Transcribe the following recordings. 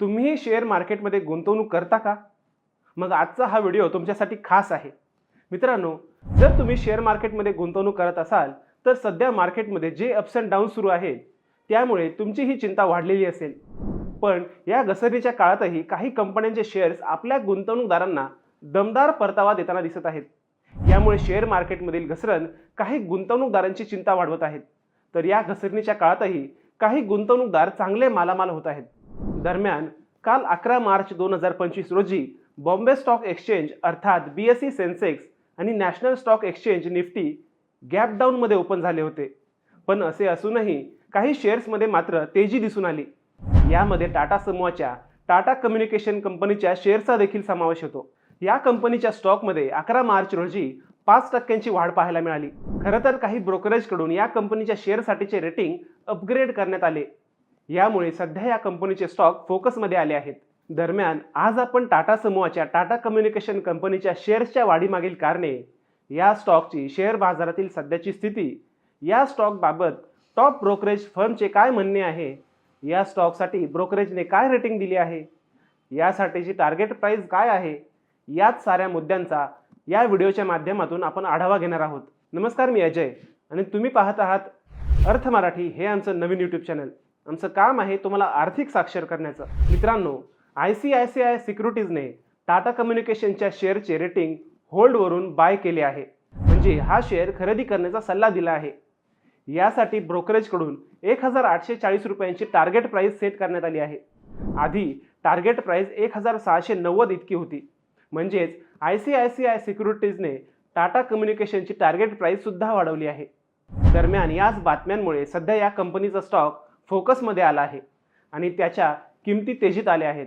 तुम्ही शेअर मार्केटमध्ये गुंतवणूक करता का? मग आजचा हा व्हिडिओ तुमच्यासाठी खास आहे. मित्रांनो जर तुम्ही शेअर मार्केटमध्ये गुंतवणूक करत असाल तर सध्या मार्केटमध्ये जे अप्स अँड डाऊन सुरू आहेत त्यामुळे तुमची ही चिंता वाढलेली असेल. पण या घसरणीच्या काळातही काही कंपन्यांचे शेअर्स आपल्या गुंतवणूकदारांना दमदार परतावा देताना दिसत आहेत. यामुळे शेअर मार्केटमधील घसरण काही गुंतवणूकदारांची चिंता वाढवत आहेत. तर या घसरणीच्या काळातही काही गुंतवणूकदार चांगले मालामाल होत आहेत. दरम्यान काल अकरा मार्च दोन हजार पंचवीस रोजी बॉम्बे स्टॉक एक्सचेंज अर्थात बी एस सी सेन्सेक्स आणि national stock exchange Nifty gap डाऊनमध्ये open झाले होते. पण असे असूनही काही शेअर्समध्ये मात्र तेजी दिसून आली. यामध्ये टाटा समूहाच्या टाटा कम्युनिकेशन कंपनीच्या शेअरचा देखील समावेश होतो. या कंपनीच्या स्टॉकमध्ये अकरा मार्च रोजी पाच टक्क्यांची वाढ पाहायला मिळाली. खरं तर काही ब्रोकरेजकडून या कंपनीच्या शेअरसाठीचे रेटिंग अपग्रेड करण्यात आले. यामुळे सध्या या कंपनीचे स्टॉक फोकसमध्ये आले आहेत. दरम्यान आज आपण टाटा समूहाच्या टाटा कम्युनिकेशन कंपनीच्या शेअर्सच्या वाढीमागील कारणे या स्टॉकची शेअर बाजारातील सध्याची स्थिती या स्टॉकबाबत टॉप ब्रोकरेज फर्मचे काय म्हणणे आहे या स्टॉकसाठी ब्रोकरेजने काय रेटिंग दिली आहे यासाठीची टार्गेट प्राईस काय आहे याच साऱ्या मुद्द्यांचा या व्हिडिओच्या माध्यमातून आपण आढावा घेणार आहोत. नमस्कार मी अजय. आणि तुम्ही पाहत आहात अर्थ मराठी हे आमचं नवीन यूट्यूब चॅनल आमचं काम आहे तुम्हाला आर्थिक साक्षर करण्याचं. मित्रांनो I C I C I सिक्युरिटीजने Tata कम्युनिकेशनच्या शेअरचे रेटिंग होल्डवरून बाय केले आहे. म्हणजे हा शेअर खरेदी करण्याचा सल्ला दिला आहे. यासाठी ब्रोकरेजकडून एक हजार आठशे चाळीस रुपयांची टार्गेट प्राईस सेट करण्यात आली आहे. आधी टार्गेट प्राईस एक हजार सहाशे नव्वद इतकी होती. म्हणजेच I C I C I सिक्युरिटीजने Tata कम्युनिकेशनची टार्गेट प्राईससुद्धा वाढवली आहे. दरम्यान याच बातम्यांमुळे सध्या या कंपनीचा स्टॉक फोकसमध्ये आला आहे आणि त्याच्या किमती तेजीत आल्या आहेत.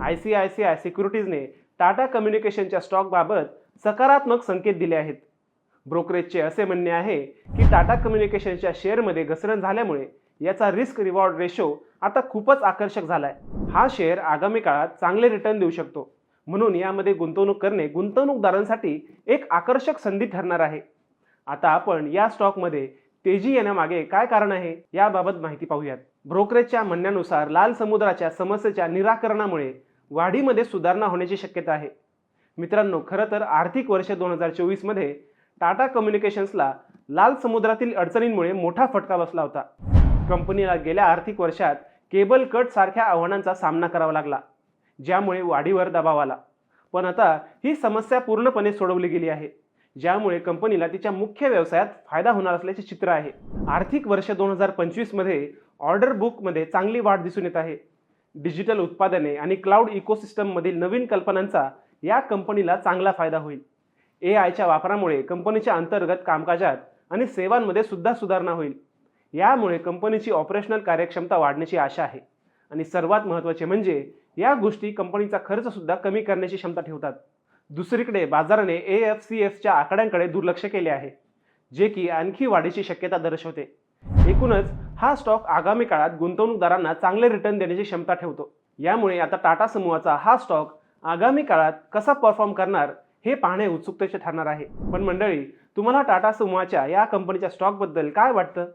I C I C I सिक्युरिटीजने Tata कम्युनिकेशनच्या स्टॉकबाबत सकारात्मक संकेत दिले आहेत. ब्रोकरेजचे असे म्हणणे आहे की टाटा कम्युनिकेशनच्या शेअरमध्ये घसरण झाल्यामुळे याचा रिस्क रिवॉर्ड रेशो आता खूपच आकर्षक झाला आहे हा शेअर आगामी काळात चांगले रिटर्न देऊ शकतो. म्हणून यामध्ये गुंतवणूक करणे गुंतवणूकदारांसाठी एक आकर्षक संधी ठरणार आहे. आता आपण या स्टॉकमध्ये तेजी येण्यामागे काय कारण आहे याबाबत माहिती पाहूयात. ब्रोकरेजच्या म्हणण्यानुसार लाल समुद्राच्या समस्येच्या निराकरणामुळे वाढीमध्ये सुधारणा होण्याची शक्यता आहे. मित्रांनो खरं तर आर्थिक वर्ष दोन हजार चोवीसमध्ये टाटा कम्युनिकेशन्सला लाल समुद्रातील अडचणींमुळे मोठा फटका बसला होता. कंपनीला गेल्या आर्थिक वर्षात केबल कट सारख्या आव्हानांचा सामना करावा लागला ज्यामुळे वाढीवर दबाव आला. पण आता ही समस्या पूर्णपणे सोडवली गेली आहे. ज्यामुळे कंपनीला तिच्या मुख्य व्यवसायात फायदा होणार असल्याचे चित्र आहे. आर्थिक वर्ष दोन हजार पंचवीसमध्ये ऑर्डर बुकमध्ये चांगली वाढ दिसून येत आहे. डिजिटल उत्पादने आणि क्लाउड इकोसिस्टममधील नवीन कल्पनांचा या कंपनीला चांगला फायदा होईल. ए आयच्या वापरामुळे कंपनीच्या अंतर्गत कामकाजात आणि सेवांमध्ये सुद्धा सुधारणा होईल. यामुळे कंपनीची ऑपरेशनल कार्यक्षमता वाढण्याची आशा आहे. आणि सर्वात महत्त्वाचे म्हणजे या गोष्टी कंपनीचा खर्चसुद्धा कमी करण्याची क्षमता ठेवतात. दुसरीकडे बाजाराने ए एफ सी एफच्या आकड्यांकडे दुर्लक्ष केले आहे जे की आणखी वाढीची शक्यता दर्शवते. एकूणच हा स्टॉक आगामी काळात गुंतवणूकदारांना चांगले रिटर्न देण्याची क्षमता ठेवतो. यामुळे आता टाटा समूहाचा हा स्टॉक आगामी काळात कसा परफॉर्म करणार हे पाहणे उत्सुकतेचे ठरणार आहे. पण मंडळी तुम्हाला टाटा समूहाच्या या कंपनीच्या स्टॉकबद्दल काय वाटतं?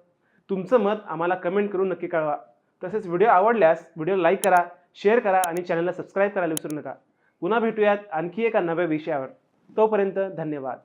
तुमचं मत आम्हाला कमेंट करून नक्की कळवा. तसेच व्हिडिओ आवडल्यास व्हिडिओ लाईक करा शेअर करा आणि चॅनलला सबस्क्राईब करायला विसरू नका. पुन्हा भेटूयात आणखी एका नव्या विषयावर. तोपर्यंत धन्यवाद.